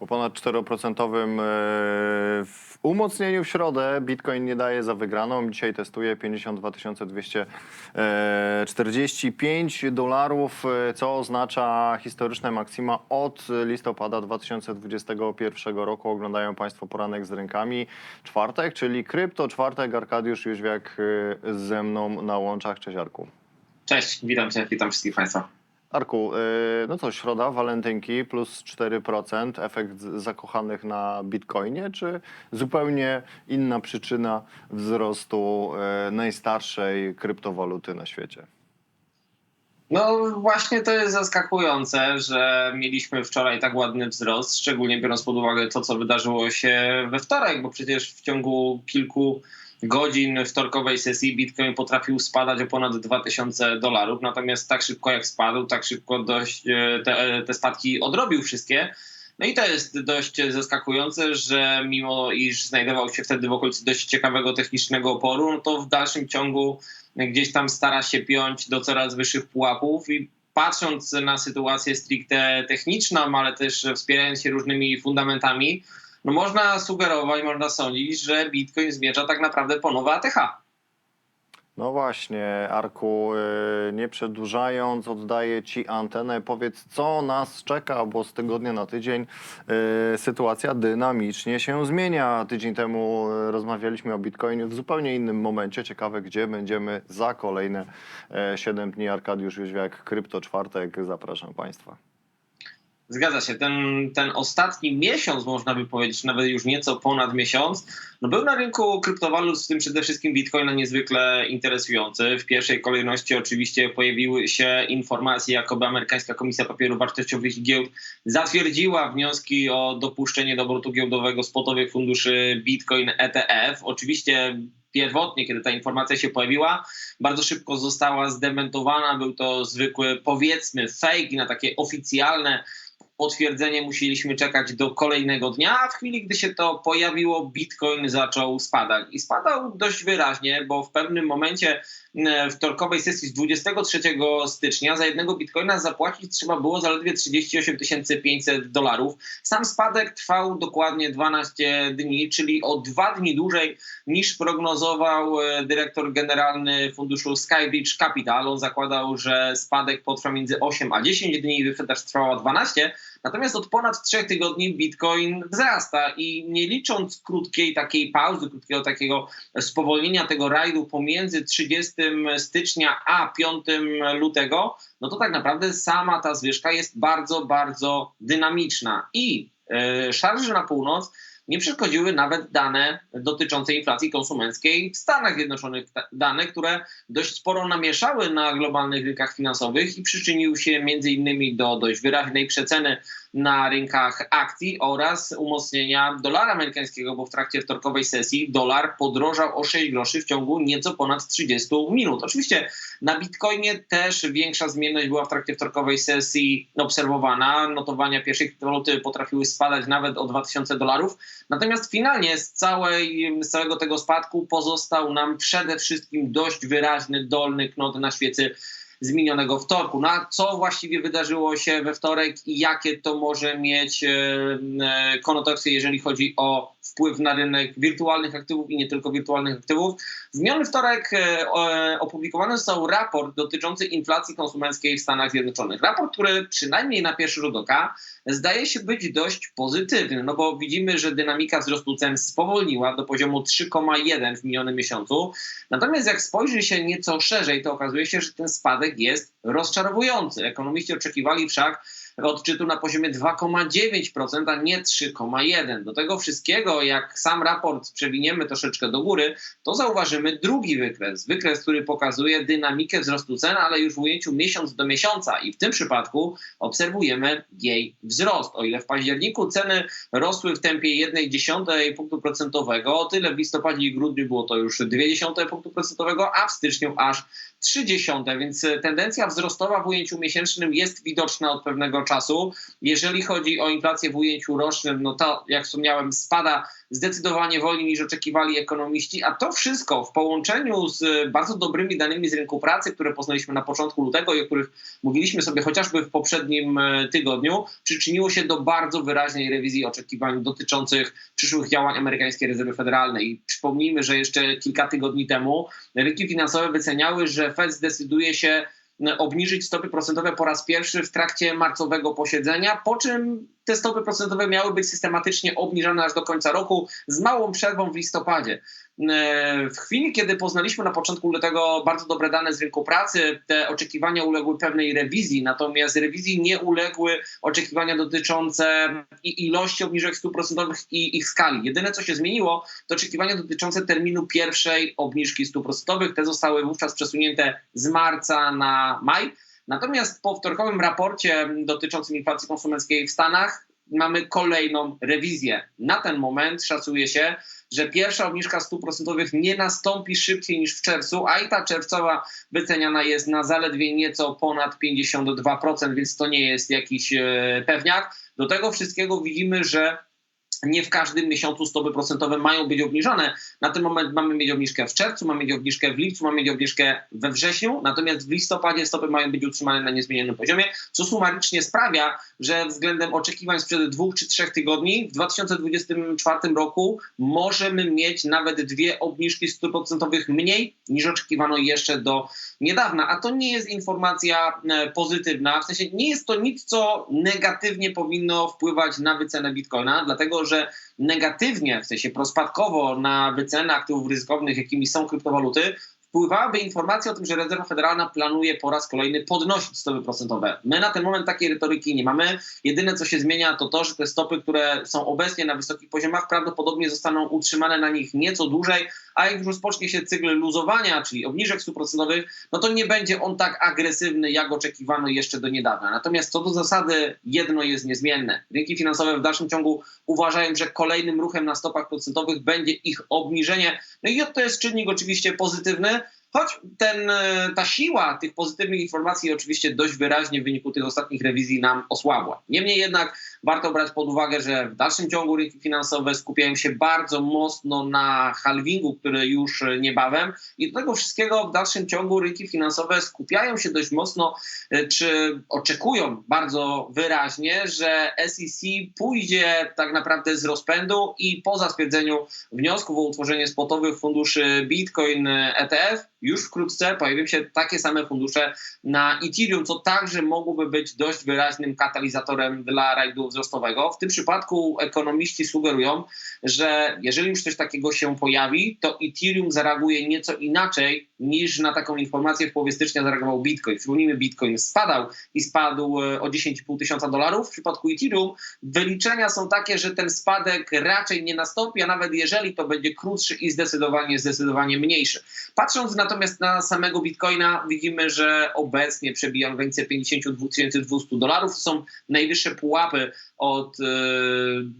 Po ponad 4% e, w umocnieniu w środę Bitcoin nie daje za wygraną. Dzisiaj testuje 52 245 dolarów, e, co oznacza historyczne maksima od listopada 2021 roku. Oglądają Państwo poranek z rynkami. Czwartek, czyli krypto czwartek. Arkadiusz Jóźwiak e, ze mną na łączach. Cześć Arku. Cześć, witam Cię, witam wszystkich Państwa. Arku, y, no co, środa, walentynki plus 4%, efekt zakochanych na Bitcoinie, czy zupełnie inna przyczyna wzrostu y, najstarszej kryptowaluty na świecie? No właśnie to jest zaskakujące, że mieliśmy wczoraj tak ładny wzrost, szczególnie biorąc pod uwagę to, co wydarzyło się we wtorek, bo przecież w ciągu kilku godzin wtorkowej sesji Bitcoin potrafił spadać o ponad 2000 dolarów, natomiast tak szybko jak spadł, tak szybko dość e, te, te spadki odrobił wszystkie. No i to jest dość zaskakujące, że mimo iż znajdował się wtedy w okolicy dość ciekawego technicznego oporu, no to w dalszym ciągu gdzieś tam stara się piąć do coraz wyższych pułapów i patrząc na sytuację stricte techniczną, ale też wspierając się różnymi fundamentami, no można sugerować, można sądzić, że Bitcoin zmierza tak naprawdę po nowe ATH. No właśnie, Arku, y, nie przedłużając, oddaję Ci antenę. Powiedz, co nas czeka, bo z tygodnia na tydzień y, sytuacja dynamicznie się zmienia. Tydzień temu y, rozmawialiśmy o Bitcoinie w zupełnie innym momencie. Ciekawe, gdzie będziemy za kolejne 7 dni. Arkadiusz Jóźwiak, Krypto Czwartek. Zapraszam Państwa. Zgadza się, ten, ten ostatni miesiąc, można by powiedzieć, nawet już nieco ponad miesiąc, no był na rynku kryptowalut, w tym przede wszystkim Bitcoina, niezwykle interesujący. W pierwszej kolejności oczywiście pojawiły się informacje, jakoby amerykańska Komisja Papierów Wartościowych Giełd zatwierdziła wnioski o dopuszczenie do obrotu giełdowego spotowych funduszy Bitcoin ETF. Oczywiście pierwotnie, kiedy ta informacja się pojawiła, bardzo szybko została zdementowana. Był to zwykły, powiedzmy, fake na takie oficjalne potwierdzenie musieliśmy czekać do kolejnego dnia, a w chwili, gdy się to pojawiło, Bitcoin zaczął spadać. I spadał dość wyraźnie, bo w pewnym momencie e, wtorkowej sesji z 23 stycznia za jednego Bitcoina zapłacić trzeba było zaledwie 38 500 dolarów. Sam spadek trwał dokładnie 12 dni, czyli o dwa dni dłużej niż prognozował e, dyrektor generalny funduszu Skybridge Capital. On zakładał, że spadek potrwa między 8 a 10 dni, wyprzedaż trwała 12. Natomiast od ponad trzech tygodni Bitcoin wzrasta i nie licząc krótkiej takiej pauzy, krótkiego takiego spowolnienia tego rajdu pomiędzy 30 stycznia a 5 lutego, no to tak naprawdę sama ta zwyżka jest bardzo, bardzo dynamiczna. I yy, szarży na północ nie przeszkodziły nawet dane dotyczące inflacji konsumenckiej w Stanach Zjednoczonych, dane, które dość sporo namieszały na globalnych rynkach finansowych i przyczyniły się między innymi do dość wyraźnej przeceny na rynkach akcji oraz umocnienia dolara amerykańskiego, bo w trakcie wtorkowej sesji dolar podrożał o 6 groszy w ciągu nieco ponad 30 minut. Oczywiście na Bitcoinie też większa zmienność była w trakcie wtorkowej sesji obserwowana. Notowania pierwszej kryptowaluty potrafiły spadać nawet o 2000 dolarów. Natomiast finalnie z, całej, z całego tego spadku pozostał nam przede wszystkim dość wyraźny dolny knot na świecy z minionego wtorku. No a co właściwie wydarzyło się we wtorek i jakie to może mieć e, e, konotacje, jeżeli chodzi o wpływ na rynek wirtualnych aktywów i nie tylko wirtualnych aktywów? W miniony wtorek e, opublikowany został raport dotyczący inflacji konsumenckiej w Stanach Zjednoczonych. Raport, który przynajmniej na pierwszy rzut oka zdaje się być dość pozytywny, no bo widzimy, że dynamika wzrostu cen spowolniła do poziomu 3,1 w minionym miesiącu. Natomiast jak spojrzy się nieco szerzej, to okazuje się, że ten spadek jest rozczarowujący. Ekonomiści oczekiwali wszak odczytu na poziomie 2,9%, a nie 3,1%. Do tego wszystkiego, jak sam raport przewiniemy troszeczkę do góry, to zauważymy drugi wykres. Wykres, który pokazuje dynamikę wzrostu cen, ale już w ujęciu miesiąc do miesiąca i w tym przypadku obserwujemy jej wzrost. O ile w październiku ceny rosły w tempie 1,1 punktu procentowego, o tyle w listopadzie i grudniu było to już 0,2 punktu procentowego, a w styczniu aż 0,3, więc tendencja wzrostowa w ujęciu miesięcznym jest widoczna od pewnego czasu. Jeżeli chodzi o inflację w ujęciu rocznym, no to jak wspomniałem, spada zdecydowanie wolniej niż oczekiwali ekonomiści, a to wszystko w połączeniu z bardzo dobrymi danymi z rynku pracy, które poznaliśmy na początku lutego i o których mówiliśmy sobie chociażby w poprzednim e, tygodniu, przyczyniło się do bardzo wyraźnej rewizji oczekiwań dotyczących przyszłych działań amerykańskiej rezerwy federalnej. I przypomnijmy, że jeszcze kilka tygodni temu rynki finansowe wyceniały, że Fed zdecyduje się obniżyć stopy procentowe po raz pierwszy w trakcie marcowego posiedzenia, po czym te stopy procentowe miały być systematycznie obniżane aż do końca roku z małą przerwą w listopadzie. W chwili, kiedy poznaliśmy na początku lutego bardzo dobre dane z rynku pracy, te oczekiwania uległy pewnej rewizji, natomiast rewizji nie uległy oczekiwania dotyczące ilości obniżek stóp procentowych i ich skali. Jedyne, co się zmieniło, to oczekiwania dotyczące terminu pierwszej obniżki stóp procentowych. Te zostały wówczas przesunięte z marca na maj. Natomiast po wtorkowym raporcie dotyczącym inflacji konsumenckiej w Stanach mamy kolejną rewizję. Na ten moment szacuje się, że pierwsza obniżka stóp procentowych nie nastąpi szybciej niż w czerwcu, a i ta czerwcowa wyceniana jest na zaledwie nieco ponad 52%, więc to nie jest jakiś pewniak. Do tego wszystkiego widzimy, że nie w każdym miesiącu stopy procentowe mają być obniżone. Na ten moment mamy mieć obniżkę w czerwcu, mamy mieć obniżkę w lipcu, mamy mieć obniżkę we wrześniu, natomiast w listopadzie stopy mają być utrzymane na niezmienionym poziomie, co sumarycznie sprawia, że względem oczekiwań sprzed dwóch czy trzech tygodni w 2024 roku możemy mieć nawet dwie obniżki stóp procentowych mniej niż oczekiwano jeszcze do niedawna. A to nie jest informacja pozytywna, w sensie nie jest to nic, co negatywnie powinno wpływać na wycenę bitcoina, dlatego że negatywnie, w sensie prospadkowo na wycenę aktywów ryzykownych, jakimi są kryptowaluty, wpływałaby informacja o tym, że rezerwa federalna planuje po raz kolejny podnosić stopy procentowe. My na ten moment takiej retoryki nie mamy. Jedyne, co się zmienia, to to, że te stopy, które są obecnie na wysokich poziomach, prawdopodobnie zostaną utrzymane na nich nieco dłużej, a jak już rozpocznie się cykl luzowania, czyli obniżek stóp procentowych, no to nie będzie on tak agresywny, jak oczekiwano jeszcze do niedawna. Natomiast co do zasady, jedno jest niezmienne. Rynki finansowe w dalszym ciągu uważają, że kolejnym ruchem na stopach procentowych będzie ich obniżenie. No i to jest czynnik oczywiście pozytywny, Choć ten, ta siła tych pozytywnych informacji oczywiście dość wyraźnie w wyniku tych ostatnich rewizji nam osłabła. Niemniej jednak warto brać pod uwagę, że w dalszym ciągu rynki finansowe skupiają się bardzo mocno na halvingu, który już niebawem. I do tego wszystkiego w dalszym ciągu rynki finansowe skupiają się dość mocno, czy oczekują bardzo wyraźnie, że SEC pójdzie tak naprawdę z rozpędu i po zatwierdzeniu wniosków o utworzenie spotowych funduszy Bitcoin ETF już wkrótce pojawią się takie same fundusze na Ethereum, co także mogłoby być dość wyraźnym katalizatorem dla rajdu wzrostowego. W tym przypadku ekonomiści sugerują, że jeżeli już coś takiego się pojawi, to Ethereum zareaguje nieco inaczej niż na taką informację w połowie stycznia zareagował Bitcoin. Przypomnijmy, Bitcoin spadał i spadł o 10,5 tysiąca dolarów. W przypadku Ethereum wyliczenia są takie, że ten spadek raczej nie nastąpi, a nawet jeżeli to będzie krótszy i zdecydowanie, zdecydowanie mniejszy. Patrząc natomiast na samego Bitcoina, widzimy, że obecnie przebija granicę 52 200 dolarów. Są najwyższe pułapy od y,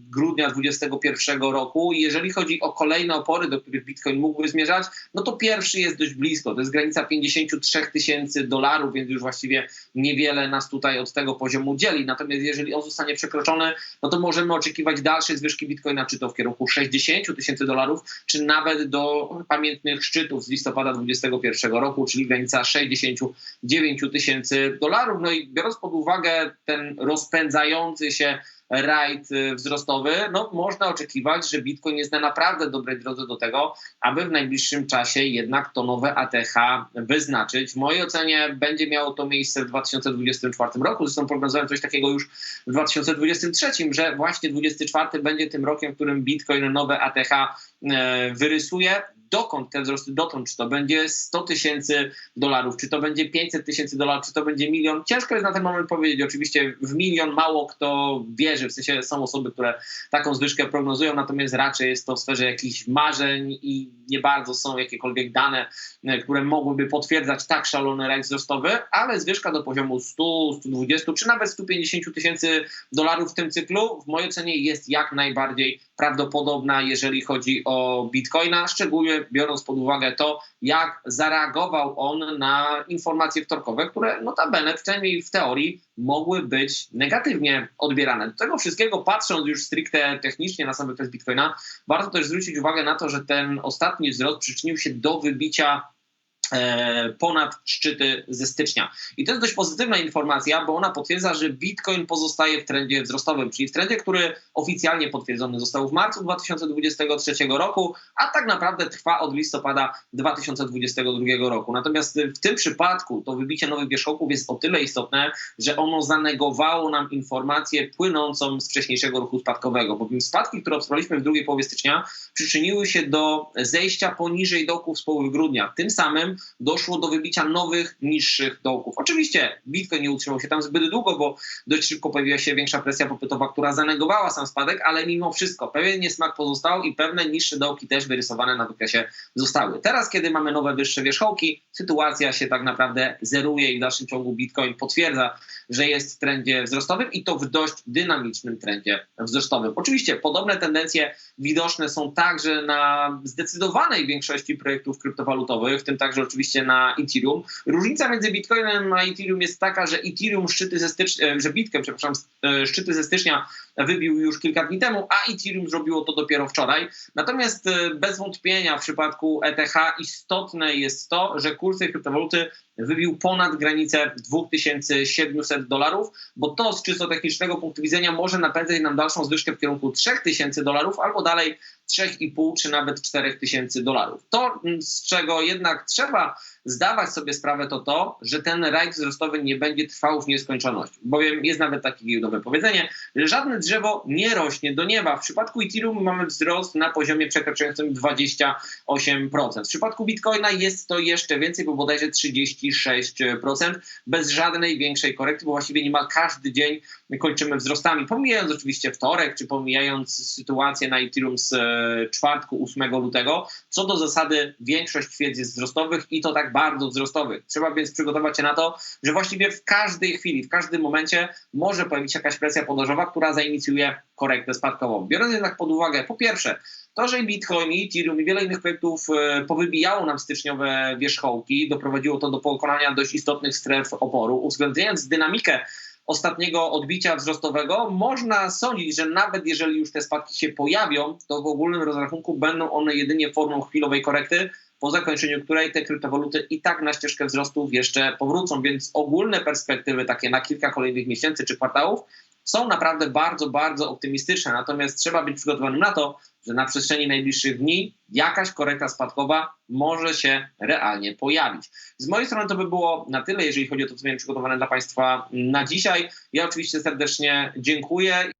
grudnia 2021 roku. Jeżeli chodzi o kolejne opory, do których Bitcoin mógłby zmierzać, no to pierwszy jest dość blisko. To jest granica 53 tysięcy dolarów, więc już właściwie niewiele nas tutaj od tego poziomu dzieli. Natomiast jeżeli on zostanie przekroczony, no to możemy oczekiwać dalszej zwyżki Bitcoina, czy to w kierunku 60 tysięcy dolarów, czy nawet do pamiętnych szczytów z listopada 2021 roku, czyli granica 69 tysięcy dolarów. No i biorąc pod uwagę ten rozpędzający się rajd y, wzrostowy, no można oczekiwać, że Bitcoin jest na naprawdę dobrej drodze do tego, aby w najbliższym czasie jednak to nowe ATH wyznaczyć. W mojej ocenie będzie miało to miejsce w 2024 roku. Zresztą prognozowałem coś takiego już w 2023, że właśnie 2024 będzie tym rokiem, w którym Bitcoin nowe ATH e, wyrysuje dokąd te wzrosty dotąd, czy to będzie 100 tysięcy dolarów, czy to będzie 500 tysięcy dolarów, czy to będzie milion. Ciężko jest na ten moment powiedzieć. Oczywiście w milion mało kto wierzy, w sensie są osoby, które taką zwyżkę prognozują, natomiast raczej jest to w sferze jakichś marzeń i nie bardzo są jakiekolwiek dane, e, które mogłyby potwierdzać tak szalony rajd wzrostowy, ale zwyżka do poziomu 100, 120 czy nawet 150 tysięcy dolarów w tym cyklu w mojej ocenie jest jak najbardziej prawdopodobna, jeżeli chodzi o Bitcoina, szczególnie biorąc pod uwagę to, jak zareagował on na informacje wtorkowe, które notabene, przynajmniej w teorii, mogły być negatywnie odbierane. Do tego wszystkiego, patrząc już stricte technicznie na sam wykres Bitcoina, warto też zwrócić uwagę na to, że ten ostatni wzrost przyczynił się do wybicia ponad szczyty ze stycznia. I to jest dość pozytywna informacja, bo ona potwierdza, że Bitcoin pozostaje w trendzie wzrostowym, czyli w trendzie, który oficjalnie potwierdzony został w marcu 2023 roku, a tak naprawdę trwa od listopada 2022 roku. Natomiast w tym przypadku to wybicie nowych wierzchołków jest o tyle istotne, że ono zanegowało nam informację płynącą z wcześniejszego ruchu spadkowego, bowiem spadki, które obserwowaliśmy w drugiej połowie stycznia, przyczyniły się do zejścia poniżej dołków z połowy grudnia. Tym samym doszło do wybicia nowych, niższych dołków. Oczywiście Bitcoin nie utrzymał się tam zbyt długo, bo dość szybko pojawiła się większa presja popytowa, która zanegowała sam spadek, ale mimo wszystko pewien niesmak pozostał i pewne niższe dołki też wyrysowane na wykresie zostały. Teraz, kiedy mamy nowe, wyższe wierzchołki, sytuacja się tak naprawdę zeruje i w dalszym ciągu Bitcoin potwierdza, że jest w trendzie wzrostowym i to w dość dynamicznym trendzie wzrostowym. Oczywiście podobne tendencje widoczne są także na zdecydowanej większości projektów kryptowalutowych, w tym także oczywiście na Ethereum. Różnica między Bitcoinem a Ethereum jest taka, że Ethereum szczyty ze stycznia, że Bitcoin, przepraszam, e, szczyty ze stycznia wybił już kilka dni temu, a Ethereum zrobiło to dopiero wczoraj. Natomiast e, bez wątpienia w przypadku ETH istotne jest to, że kurs tej kryptowaluty wybił ponad granicę 2700 dolarów, bo to z czysto technicznego punktu widzenia może napędzać nam dalszą zwyżkę w kierunku 3000 dolarów albo dalej 3,5 czy nawet 4 tysięcy dolarów. To, mm, z czego jednak trzeba zdawać sobie sprawę, to to, że ten rajd wzrostowy nie będzie trwał w nieskończoność. Bowiem jest nawet takie giełdowe powiedzenie, że żadne drzewo nie rośnie do nieba. W przypadku Ethereum mamy wzrost na poziomie przekraczającym 28%. W przypadku Bitcoina jest to jeszcze więcej, bo bodajże 36%, bez żadnej większej korekty, bo właściwie niemal każdy dzień kończymy wzrostami. Pomijając oczywiście wtorek, czy pomijając sytuację na Ethereum z e, czwartku 8 lutego, co do zasady większość kwiec jest wzrostowych i to tak bardzo wzrostowych. Trzeba więc przygotować się na to, że właściwie w każdej chwili, w każdym momencie może pojawić się jakaś presja podażowa, która zainicjuje korektę spadkową. Biorąc jednak pod uwagę, po pierwsze, to, że i Bitcoin, i Ethereum i wiele innych projektów e, powybijało nam styczniowe wierzchołki, doprowadziło to do pokonania dość istotnych stref oporu, uwzględniając dynamikę ostatniego odbicia wzrostowego, można sądzić, że nawet jeżeli już te spadki się pojawią, to w ogólnym rozrachunku będą one jedynie formą chwilowej korekty, po zakończeniu której te kryptowaluty i tak na ścieżkę wzrostów jeszcze powrócą, więc ogólne perspektywy takie na kilka kolejnych miesięcy czy kwartałów są naprawdę bardzo, bardzo optymistyczne. Natomiast trzeba być przygotowanym na to, że na przestrzeni najbliższych dni jakaś korekta spadkowa może się realnie pojawić. Z mojej strony to by było na tyle, jeżeli chodzi o to, co miałem przygotowane dla Państwa na dzisiaj. Ja oczywiście serdecznie dziękuję.